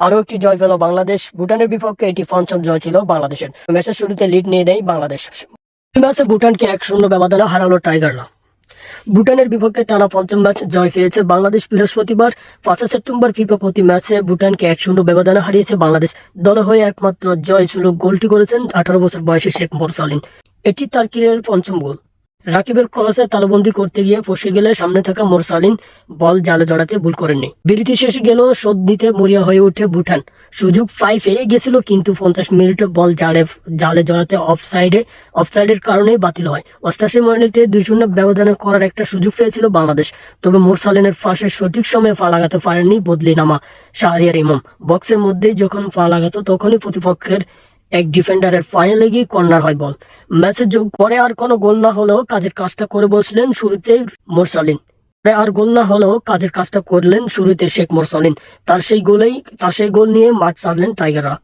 আরও একটি জয় পেল বাংলাদেশ। ভুটানের বিপক্ষে এটি পঞ্চম জয় ছিল বাংলাদেশের। ম্যাচের শুরুতে লিড নিয়ে নেয় বাংলাদেশ। ম্যাচে ভুটানকে এক শূন্য ব্যবধানে হারালো টাইগাররা ভুটানের বিপক্ষে টানা পঞ্চম ম্যাচ জয় পেয়েছে বাংলাদেশ বৃহস্পতিবার। পাঁচই সেপ্টেম্বর ফিফা প্রতি ম্যাচে ভুটানকে এক শূন্য ব্যবধানে হারিয়েছে বাংলাদেশ। দলে হয়ে একমাত্র জয় ছিল গোলটি করেছেন আঠারো বছর বয়সী শেখ মোরসালিন। এটি তার ক্যারিয়ারের পঞ্চম গোল। রাকিবের ক্রসে তালবন্দি করতে গিয়ে ফসে গেলে সামনে থাকা মোরসালিন বল জালে জড়াতে ভুল করেননি। বিরতি শেষে গেলেও শোধ দিতে মরিয়া হয়ে ওঠে ভুটান। সুযোগ ফাইভ এ গেছিল কিন্তু পঞ্চাশ মিনিটে বল জালে জালে জড়াতে অফ সাইডে অফ সাইডের কারণেই বাতিল হয়। অষ্টাশি মিনিটে দুই শূন্য ব্যবধানে করার একটা সুযোগ পেয়েছিল বাংলাদেশ। তবে মোরসালিনের ফাঁসে সঠিক সময়ে ফা লাগাতে পারেননি বদলি নামা শাহরিয়ার ইমাম। বক্সের মধ্যেই যখন পা লাগাতো, তখনই প্রতিপক্ষের এক ডিফেন্ডারের পায়ে লেগে কর্নার হয় বল ম্যাচে যোগ পরে আর কোনো গোল না হলেও কাজের কাজটা করে বসলেন শুরুতে মোরসালিন। পরে আর গোল না হলেও কাজের কাজটা করলেন শুরুতে শেখ মোরসালিন। তার সেই গোলেই, তার সেই গোল নিয়ে মাঠ ছাড়লেন টাইগাররা।